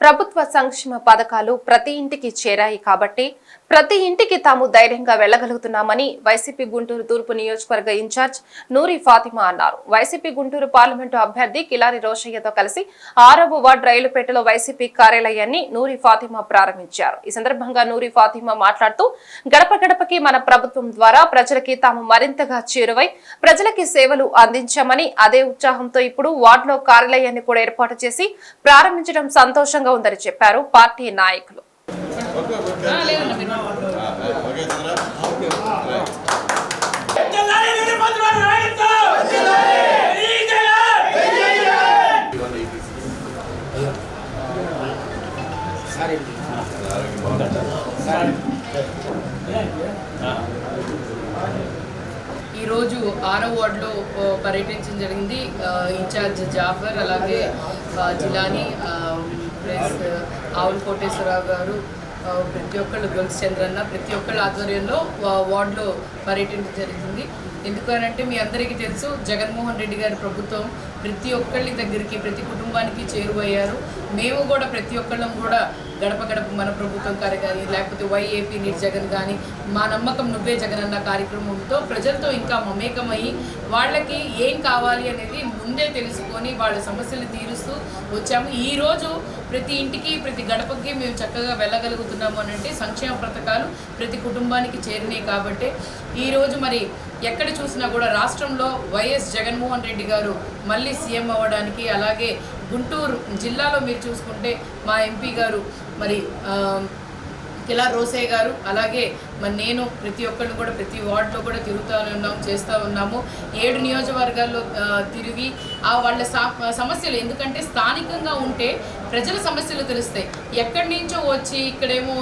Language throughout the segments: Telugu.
ప్రభుత్వ సంక్షేమ పథకాలు ప్రతి ఇంటికి చేరాయి కాబట్టి ప్రతి ఇంటికి తాము ధైర్యంగా వెళ్ళగలుగుతున్నామని వైసీపీ గుంటూరు తూర్పు నియోజకవర్గ ఇన్ఛార్జ్ నూరి ఫాతిమా అన్నారు. వైసీపీ గుంటూరు పార్లమెంటు అభ్యర్థి కిలారి రోషయ్యతో కలిసి ఆరవ వార్డు రైలుపేటలో వైసీపీ కార్యాలయాన్ని నూరి ఫాతిమా ప్రారంభించారు. ఈ సందర్భంగా నూరి ఫాతిమా మాట్లాడుతూ గడప గడపకి మన ప్రభుత్వం ద్వారా ప్రజలకి తాము మరింతగా చేరువై ప్రజలకి సేవలు అందించామని అదే ఉత్సాహంతో ఇప్పుడు వార్డులో కార్యాలయాన్ని కూడా ఏర్పాటు చేసి ప్రారంభించడం సంతోషంగా ఉందని చెప్పారు పార్టీ నాయకులు. ఈరోజు ఆరో వార్డులో పర్యటించడం జరిగింది. ఇన్ఛార్జ్ జాఫర్ అలాగే జిలాని ప్లస్ ఆవుల కోటేశ్వరరావు గారు ప్రతి ఒక్కళ్ళు గొలుసు చంద్రన్న ప్రతి ఒక్కళ్ళ ఆధ్వర్యంలో వార్డులో పర్యటించడం జరిగింది. ఎందుకనంటే మీ అందరికీ తెలుసు జగన్మోహన్ రెడ్డి గారి ప్రభుత్వం ప్రతి ఒక్కళ్ళ దగ్గరికి ప్రతి కుటుంబానికి చేరువయ్యారు. మేము కూడా ప్రతి ఒక్కళ్ళం కూడా గడప గడప మన ప్రభుత్వం కార్య కానీ లేకపోతే వైఏపీ నీట్ జగన్ కానీ మా నమ్మకం నువ్వే జగన్ అన్న కార్యక్రమంతో ప్రజలతో ఇంకా మమేకమయ్యి వాళ్ళకి ఏం కావాలి అనేది ముందే తెలుసుకొని వాళ్ళ సమస్యలు తీరుస్తూ వచ్చాము. ఈరోజు ప్రతి ఇంటికి ప్రతి గడపకి మేము చక్కగా వెళ్ళగలుగుతున్నాము అని అంటే సంక్షేమ పథకాలు ప్రతి కుటుంబానికి చేరినాయి కాబట్టి. ఈరోజు మరి ఎక్కడ చూసినా కూడా రాష్ట్రంలో వైఎస్ జగన్మోహన్ రెడ్డి గారు మళ్ళీ సీఎం అవ్వడానికి అలాగే గుంటూరు జిల్లాలో మీరు చూసుకుంటే మా ఎంపీ గారు మరి కిలా రోసే గారు అలాగే మరి నేను ప్రతి ఒక్కళ్ళు కూడా ప్రతి వార్డులో కూడా తిరుగుతూ ఉన్నాము చేస్తూ ఉన్నాము. ఏడు నియోజకవర్గాల్లో తిరిగి ఆ వాళ్ళ సా- సమస్యలు ఎందుకంటే స్థానికంగా ఉంటే ప్రజల సమస్యలు తెలుస్తాయి. ఎక్కడి నుంచో వచ్చి ఇక్కడేమో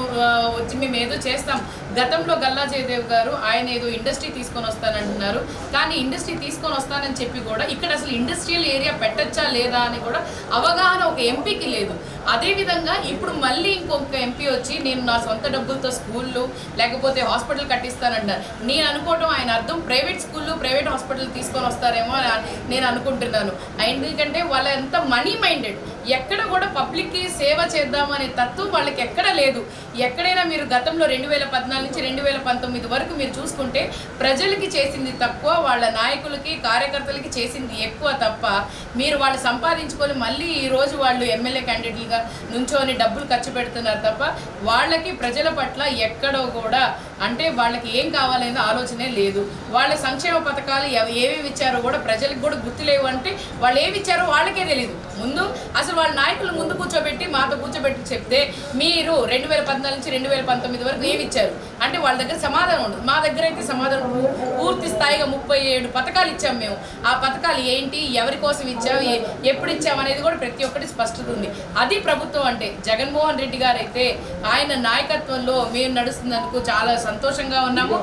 వచ్చి మేము ఏదో చేస్తాం. గతంలో గల్లా జయదేవ్ గారు ఆయన ఏదో ఇండస్ట్రీ తీసుకొని వస్తానంటున్నారు. కానీ ఇండస్ట్రీ తీసుకొని వస్తానని చెప్పి కూడా ఇక్కడ అసలు ఇండస్ట్రియల్ ఏరియా పెట్టచ్చా లేదా అని కూడా అవగాహన ఒక ఎంపీకి లేదు. అదేవిధంగా ఇప్పుడు మళ్ళీ ఇంకొక ఎంపీ వచ్చి నేను నా సొంత డబ్బులతో స్కూళ్ళు లేకపోతే హాస్పిటల్ కట్టిస్తానంటారు నేను అనుకోవడం ఆయన అర్థం. ప్రైవేట్ స్కూళ్ళు ప్రైవేట్ హాస్పిటల్ తీసుకొని వస్తారేమో అని నేను అనుకుంటున్నాను. ఎందుకంటే వాళ్ళ ఎంత మనీ మైండెడ్. ఎక్కడ కూడా పబ్లిక్కి సేవ చేద్దామనే తత్వం వాళ్ళకి ఎక్కడ లేదు. ఎక్కడైనా మీరు గతంలో రెండు వేల పద్నాలుగు నుంచి రెండు వేల పంతొమ్మిది వరకు మీరు చూసుకుంటే ప్రజలకి చేసింది తక్కువ వాళ్ళ నాయకులకి కార్యకర్తలకి చేసింది ఎక్కువ తప్ప మీరు వాళ్ళు సంపాదించుకొని మళ్ళీ ఈ రోజు వాళ్ళు ఎమ్మెల్యే క్యాండిడేట్లు నుంచోని డబ్బులు ఖర్చు పెడుతున్నారు తప్ప వాళ్ళకి ప్రజల పట్ల ఎక్కడో కూడా అంటే వాళ్ళకి ఏం కావాలనేది ఆలోచనే లేదు. వాళ్ళ సంక్షేమ పథకాలు ఎవ- ఏవేవి ఇచ్చారో కూడా ప్రజలకు కూడా గుర్తులేవు అంటే వాళ్ళు ఏమి ఇచ్చారో వాళ్ళకే తెలియదు ముందు అసలు వాళ్ళ నాయకులు ముందు కూర్చోబెట్టి మాతో కూర్చోబెట్టి చెప్తే మీరు రెండు వేల పద్నాలుగు నుంచి రెండు వేల పంతొమ్మిది వరకు ఏమి ఇచ్చారు? అంటే వాళ్ళ దగ్గర సమాధానం ఉండదు. మా దగ్గర అయితే సమాధానం పూర్తి స్థాయిగా ముప్పై ఏడు పథకాలు ఇచ్చాం మేము. ఆ పథకాలు ఏంటి? ఎవరి కోసం ఇచ్చాము ఎప్పుడు ఇచ్చాం అనేది కూడా ప్రతి ఒక్కటి స్పష్టత ఉంది. అది ప్రభుత్వం అంటే జగన్మోహన్ రెడ్డి గారు అయితే ఆయన నాయకత్వంలో మేము నడుస్తున్నందుకు చాలా సంతోషంగా ఉన్నాము.